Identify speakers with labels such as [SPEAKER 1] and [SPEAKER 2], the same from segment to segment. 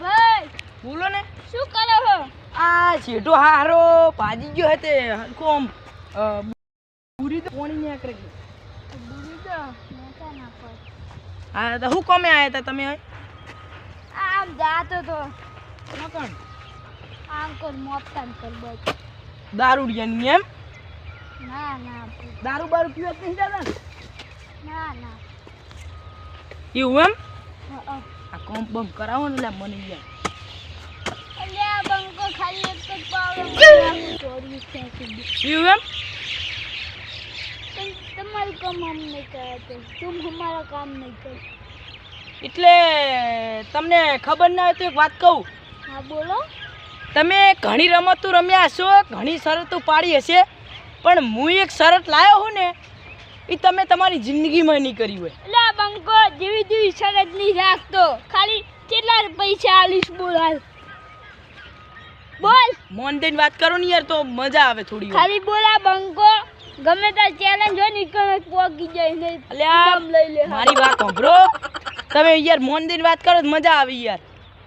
[SPEAKER 1] ભાઈ
[SPEAKER 2] બોલો ને.
[SPEAKER 1] શું કરો છો
[SPEAKER 2] આ છેટો હારો ભાજી ગયો હતે કોમ પૂરી તો કોણી ને આકરે.
[SPEAKER 1] બુરી તો મોટા ના પર
[SPEAKER 2] હા તો હું કોમે આયા હતા તમે
[SPEAKER 1] આમ જાતો તો.
[SPEAKER 2] નકણ.
[SPEAKER 1] આમ કર મોપતા ને કર બસ
[SPEAKER 2] દારૂડિયાની એમ?
[SPEAKER 1] ના ના
[SPEAKER 2] દારૂ બારૂ પીવા નહીં જતા ના
[SPEAKER 1] ના.
[SPEAKER 2] એવું એમ?
[SPEAKER 1] હઅ.
[SPEAKER 2] આ કોમ બમ કરાવો ને એટલે મને યાર
[SPEAKER 1] તમારું કામ હમ નહીં કરાતે તું. અમારા કામ નહીં કર.
[SPEAKER 2] એટલે તમને ખબર ના હોય તો એક વાત કહું.
[SPEAKER 1] હા બોલો.
[SPEAKER 2] તમે ઘણી રમતો રમ્યા હશો ઘણી શરતો પાડી હશે પણ હું એક શરત લાવ્યો હું ને એ તમે તમારી જિંદગીમાં નહીં કરી હોય.
[SPEAKER 1] એટલે બંકો જેવી જેવી શરત નહીં રાખતો ખાલી કેટલા પૈસા આલીશ બોલ હાલ. બોલ.
[SPEAKER 2] મોન દઈને વાત કરો ને યાર તો મજા આવે થોડી
[SPEAKER 1] ખાલી બોલ બંકો. ગમે ત્યાં ચેલેન્જ હોય ને પોકી જાય ને
[SPEAKER 2] અલ્યા,
[SPEAKER 1] લઈ લે
[SPEAKER 2] મારી વાત સાંભળો. તમે યાર મોન દઈને વાત કરો તો મજા આવે યાર.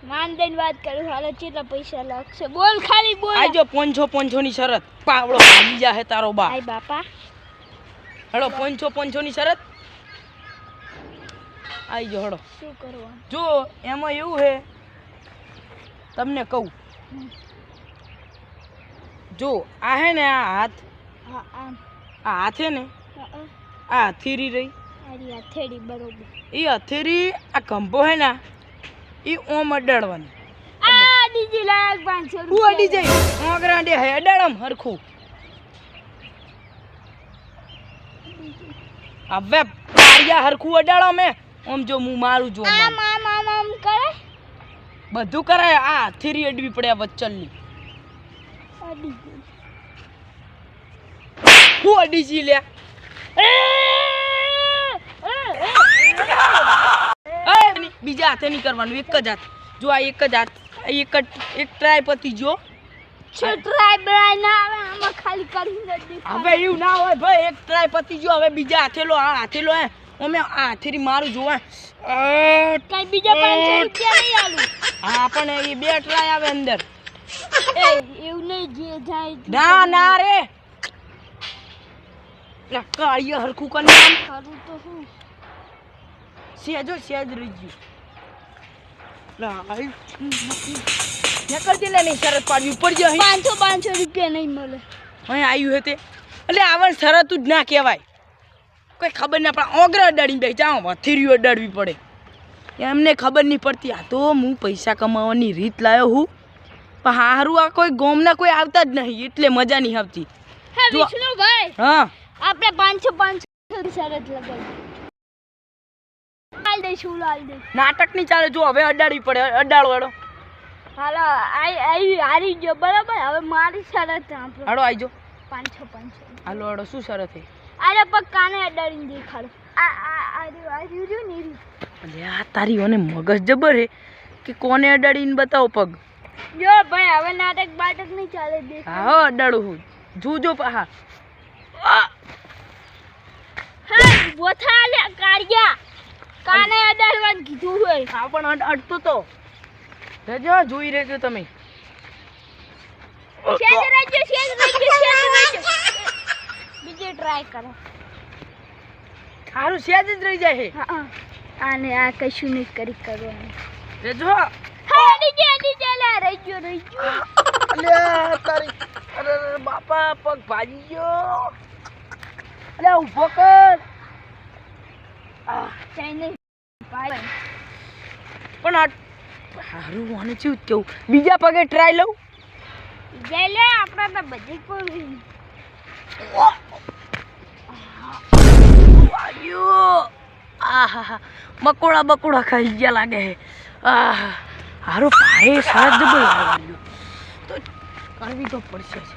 [SPEAKER 1] માન દઈને વાત કરું હાલો કેટલા પૈસા લાગશે? બોલ ખાલી બોલ.
[SPEAKER 2] આજો પોંચો પોંચો ની શરત. પાવડો ભાગી જાહે તારો બા
[SPEAKER 1] આય બાપા.
[SPEAKER 2] હડો પોંચો પોંચો ની શરત આઈજો હડો.
[SPEAKER 1] શું કરવા
[SPEAKER 2] જો એમાં એવું છે તમને કહું. જો આ હે ને આ હાથ. આ હાથ હે ને. આ હથેરી રહી.
[SPEAKER 1] હથેરી બરોબર.
[SPEAKER 2] એ હથેરી આ કંભો હે ને એ ઓમ અડાડવાની.
[SPEAKER 1] આ ડીજી લાયક પાંચસો
[SPEAKER 2] હું અડી જાય ઓગરાડે હે અડાડમ હરખું. હવે પારિયા હરખું અડાડો મેં આમ જો હું મારું જો
[SPEAKER 1] આમ આમ આમ આમ કરે?
[SPEAKER 2] બધું કરાય. આ હથેરી અડવી પડે વચ્ચલની. હું અડી જી લે. બીજા હાથે નહીં કરવાનું. એક જ હાથ. જો આ એક જ હાથ. એક જ એક ટ્રાય પતી જો
[SPEAKER 1] ટ્રાય બ્રાય ના આવે આમાં ખાલી કરી
[SPEAKER 2] હવે એવું ના હોય ભાઈ એક ટ્રાય પતી ગયો હવે બીજા હાથેલો આ હાથેલો હે. અમે આ હાથેરી મારું જોવા.
[SPEAKER 1] કઈ બીજા પાંચસો રૂપિયા નહીં આલું.
[SPEAKER 2] હા પણ એ બે ટ્રાય આવે અંદર.
[SPEAKER 1] એવું નહીં જે જાય
[SPEAKER 2] ના ના રે. કાળીએ હરખું કરીને આમ
[SPEAKER 1] કરું તો શું?
[SPEAKER 2] સેજો સેજ રહી ગયું. આઈ લે નહીં શરત પાડવી પડજો અહીં.
[SPEAKER 1] પાંચસો પાંચસો રૂપિયા નહીં મળે.
[SPEAKER 2] અહીં આવ્યું હતું એટલે આવણ શરત જ ના કહેવાય. કોઈ ખબર ના પડે ઓગરા અડાડીને બે જાઓ વથેરીઓ અડાડવી પડે. એમને ખબર નહીં પડતી આ તો હું પૈસા કમાવાની રીત લાવ્યો હું. પણ હારું આ કોઈ ગોમના કોઈ આવતા જ નહીં એટલે મજા નહીં આવતી.
[SPEAKER 1] હે આપણે પાંચસો પાંચસો ની શરત લગાવી.
[SPEAKER 2] નાટક નહીં ચાલે જો હવે અડાડવી પડે અડાડો.
[SPEAKER 1] હાલો આઈ આઈ હારી ગયો બરાબર? હવે મારી શરત સાંભળો
[SPEAKER 2] પાંચ આઈજો
[SPEAKER 1] પાંચસો પાંચસો
[SPEAKER 2] હાલો હાલો શું શરત છે?
[SPEAKER 1] અરે પગ કાને અડાડીને દેખાડો. આ આ આ રહ્યું, રહ્યું રહ્યું ને
[SPEAKER 2] એટલે આ તારી ઓને મગજ જબર હે કે કોને અડાડીને બતાવો પગ?
[SPEAKER 1] જો ભાઈ હવે નાટક બાટક નહીં ચાલે દેખ
[SPEAKER 2] હા હો અડાડું હું. જોજો હા.
[SPEAKER 1] બોથા લે કાળિયા કાને અડાડવાનું કીધું હોય?
[SPEAKER 2] હા પણ અડતો તો. જજો જોઈ રહેજો તમે.
[SPEAKER 1] શેજ રહેજો શેજ રહેજો શેજ રહેજો બીજે ટ્રાય કરો.
[SPEAKER 2] સારું સેજ જ રહી જાય
[SPEAKER 1] આને આ કશું નહીં કરી કરવાનું.
[SPEAKER 2] રેજો
[SPEAKER 1] હા નીચે નીચે લે રહેજો રહેજો.
[SPEAKER 2] અલ્યા તારી અરે અરે બાપા પગ ભાજી ગયો. અરે ઊભો કર. પણ આ સારું મને શું કેવું? બીજા પગે ટ્રાય લઉં?
[SPEAKER 1] જઈ લે આપણે તો બધી
[SPEAKER 2] આહા મકોડા બકોડા ખાઈ ગયા લાગે છે હારું ભારે સરસ જબર તો કરવી તો પડશે જ.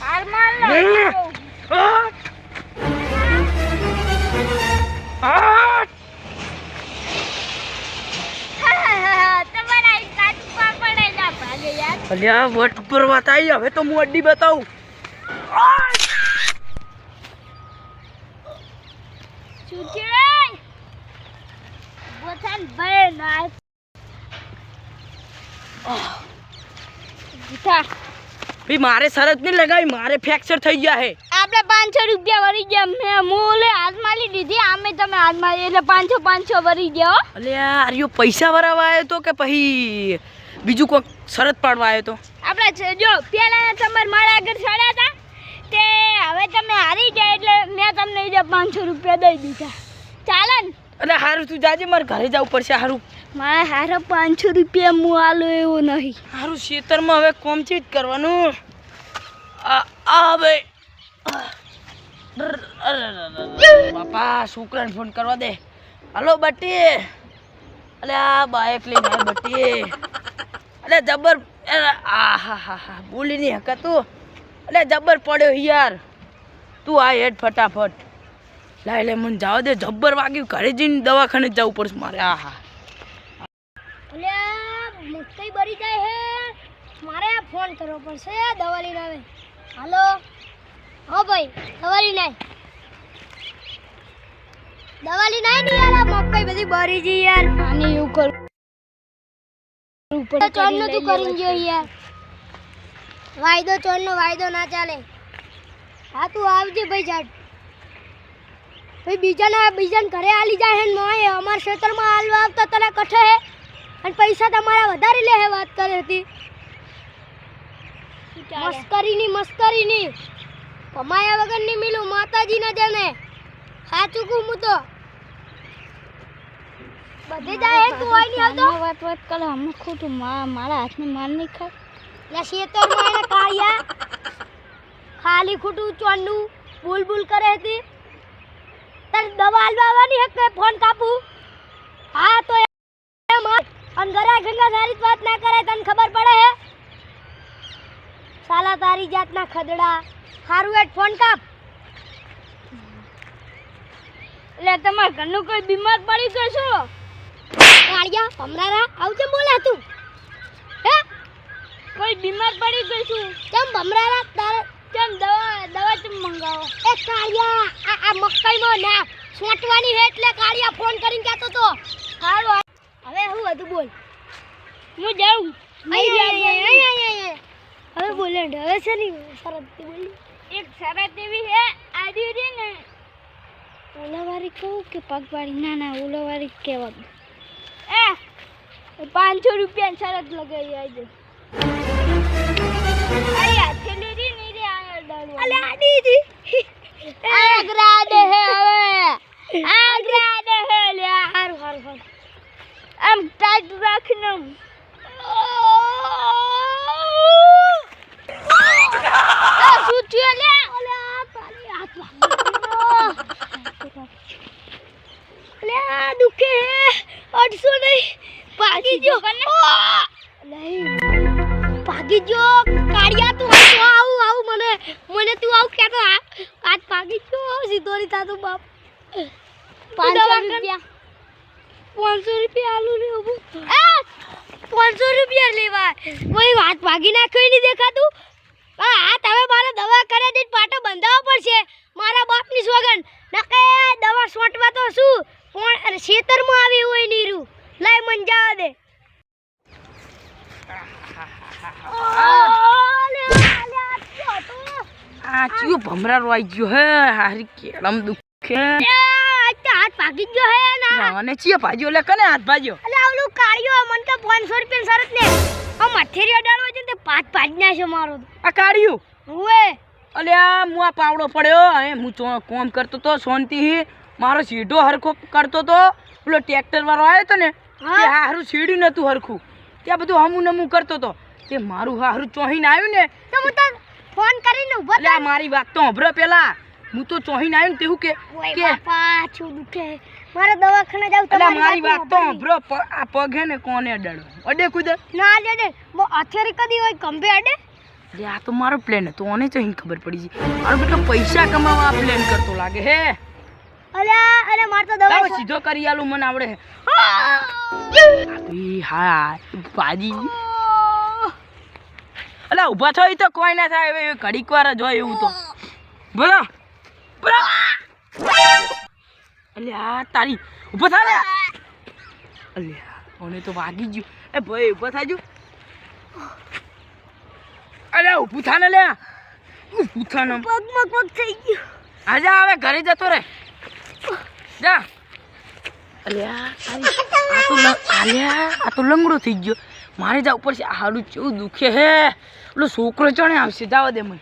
[SPEAKER 1] હાર માર લે
[SPEAKER 2] આહ! આહ!
[SPEAKER 1] તમારા કાચું પાપડ ના ભાગે યાર
[SPEAKER 2] અલ્યા વટ પર વાત આવી હવે તો હું અડ્ડી બતાવું. મારે શરત નહીં લગાવી મારે ફ્રેક્ચર થઈ ગયા હે.
[SPEAKER 3] આપણે પાંચસો રૂપિયા વરી ગયા. મેં મોલે હાથ મારી દીધી આમે તમે હાથ મારી એટલે પાંચસો પાંચસો વરી ગયા અલ્યા
[SPEAKER 2] અલે યાર પૈસા ભરાવા આવ્યો તો કે પછી બીજું કોઈક શરત પાડવા આવ્યો તો.
[SPEAKER 3] આપણે જો પેલા તમારે મારા આગળ ચડ્યા હતા તે હવે તમે હારી ગયા એટલે મેં તમને જે પાંચસો રૂપિયા દઈ દીધા. ચાલે ને?
[SPEAKER 2] અરે હારું તું જાજે મારે ઘરે જવું પડશે હારું.
[SPEAKER 3] મારા હારા પાંચસો રૂપિયા હું આલો એવો નહીં.
[SPEAKER 2] હારું ખેતરમાં હવે કોમ ચીજ કરવાનું. આ ભાઈ બાપા છોકરાને ફોન કરવા દે. હલો બટી અલે આ બાઈક લઈને બટી અલે જબર આ, હા હકાતું અલે જબર પડ્યો યાર. તું આ હેડ ફટાફટ. લાય લે મને જાવ દે. જબ્બર વાગ્યું. ઘરે જઈને દવાખાને જવું પડશે મારે. આ, હા.
[SPEAKER 3] એટલે બરી જાય હે. મારે ફોન કરવો પડશે. દવા લઈને આવે. હાલો? હા ભાઈ, દવા લઈને દવાલી દવા લઈને આય ને યાર મકઈ બધી બરી જઈ યાર. આને એવું કર ઉપર ચોરનો તું કરીને જો યાર. વાયદો ચોરનો વાયદો ના ચાલે. હા તું આવજે ભાઈ જાટ ભાઈ બીજાના બીજાને ઘરે આલી જાય હે નોય અમાર ક્ષેત્રમાં હાલવા આવતા તને કઠે હે. અને પૈસા તમારા વધારે લે હે વાત કરે હતી. મસ્કરીની મસ્કરીની. કમાયા વગર વગરની મિલું માતાજી ના જાણે સાચું કહું હું તો. બધે જાય એક હોય નહીં આવતો? વાત વાત કરે હમણાં ખોટું મારા હાથને માર નહીં ખાય. લે શેતરમાં એને કાળિયા ખાલી ખોટું ચોંડું બુલ બુલ કરે હતી. તારે દવા હાલવા હે કે ફોન કાપું? હા તો એમ. અને ગંગા સારી વાત ના કરાય તને ખબર પડે હે? સાલા તારી જાતના ખદડા. હારું એટ ફોન કાપ. એટલે તમારા ઘરનું કોઈ બીમાર પડી ગયો છો? કાળિયા ભમરારા આવું કેમ બોલે તું? હે? કોઈ બીમાર પડી ગયો છું. કેમ ભમરારા તારે? કેમ દવા દવા કેમ મંગાવો? એ કાળિયા આ આ મકાઈમાં ના છોટવાની હે એટલે કાળિયા ફોન કરીને કહેતો તો. હાલો હવે હું વધુ બોલ? હું જાઉં. હવે બોલે હવે છે ને શરત બોલી. એક શરત એવી હે આજે રે ને. ઓલાવાળી કહું કે પગવાળી? ના ના ઓલાવારી કહેવા એ પાંચસો રૂપિયા શરત લગાવી આવજો અરે હાથેલી રી ની રે આયા ડાળવા અલે આડી રી આગ્રા દે હે હવે આગ્રા દે હે લે હારું હારું હારું આમ ટાઈટ રાખીને આમ. આ શું થયું લે? ઓલે આ તારી હાથ વાગ્યો. લે આ દુખે હે. અડસો નહીં. ભાગી ગયો. ભાગી ગયો. કાળિયા તું આવ આવું મને. મને તું આવું કહેતો આજ ભાગી ગયો. સીધો નહીં થાતો બાપ. પાંચસો રૂપિયા. પાંચસો રૂપિયા આલુ ને ઉભું પાંચસો રૂપિયા લેવા કોઈ વાત ભાગી નાખ્યો નહીં દેખાતું. આ તમે મારે દવા કરે દે પાટો બંધાવવો પડશે. મારા બાપની સોગન નકે દવા છોટવા તો શું? કોણ અરે ખેતરમાં આવી હોય નીરું લાય મન જવા દે ઓલે, ઓલે, આ
[SPEAKER 2] ચિયો ભમરારો આવી ગયો હે હારી કેળમ દુખે
[SPEAKER 3] હાથ ભાગી ગયો હે ના
[SPEAKER 2] અને ચિયો ભાજ્યો લે કને હાથ ભાજ્યો?
[SPEAKER 3] અલે આવલું કાળિયો મન તો 500 રૂપિયા સરત ને આ મથેરી અડાડવો છે તે પાંચ પાટ ના છે મારો
[SPEAKER 2] આ કાળિયો?
[SPEAKER 3] ઓએ
[SPEAKER 2] અલે આ મુ આ પાવડો પડ્યો હે હું ચો- કોમ કરતો તો શાંતિથી મારો સીધો હરખો કરતો તો. પેલો ટ્રેક્ટર વાળો આવ્યો તો ને
[SPEAKER 3] હા.
[SPEAKER 2] તે હારું સીડ્યું નતું હરખું. ત્યાં બધું હમું નમું કરતો તો. તે મારું હારું ચોહીને આવ્યું ને.
[SPEAKER 3] તો હું તો ફોન કરીને ઊભો
[SPEAKER 2] એટલે મારી વાત તો હભરો પેલા. હું તો ચોહીને આવ્યું ને તેવું કે કે
[SPEAKER 3] બાપા દુખે મારા દવાખાને જાવ
[SPEAKER 2] તો મારી વાત તો હભરો આ પગે ને કોને અડડો? અડે કુદ
[SPEAKER 3] ના અડે બો અથેરી કદી હોય કંભે અડે.
[SPEAKER 2] લે આ તો મારો પ્લેન હતો. ઓને તો ખબર પડી છે મારો કેટલો પૈસા કમાવા પ્લેન કરતો લાગે હે?
[SPEAKER 3] અલે અલે માર તો દવા
[SPEAKER 2] સીધો કરી આલું મને આવડે! ઈ હા ભાજી. અલા ઊભા થયો ઈ તો કોઈ ના થાય હવે ઘડીક વાર જ એવું તો. બોલો. બોલો. આ તારી ઊભો થા લે. અલ્યા મને તો વાગી ગયું. એ ભાઈ ઊભા થાજો અલ્યા ઊભું થા ને લે. ઊભું થા ને.
[SPEAKER 1] પગ મગ થઈ ગયું.
[SPEAKER 2] આજે હવે ઘરે જતો રે જા. અલ્યા આ તો આલ્યા આ તો લંગડો થઈ ગયો. મારે જા ઉપર છે. આ હાડું કેવું દુખે હે. એટલો છોકરો ચણે આવશે. જાવા દે મને.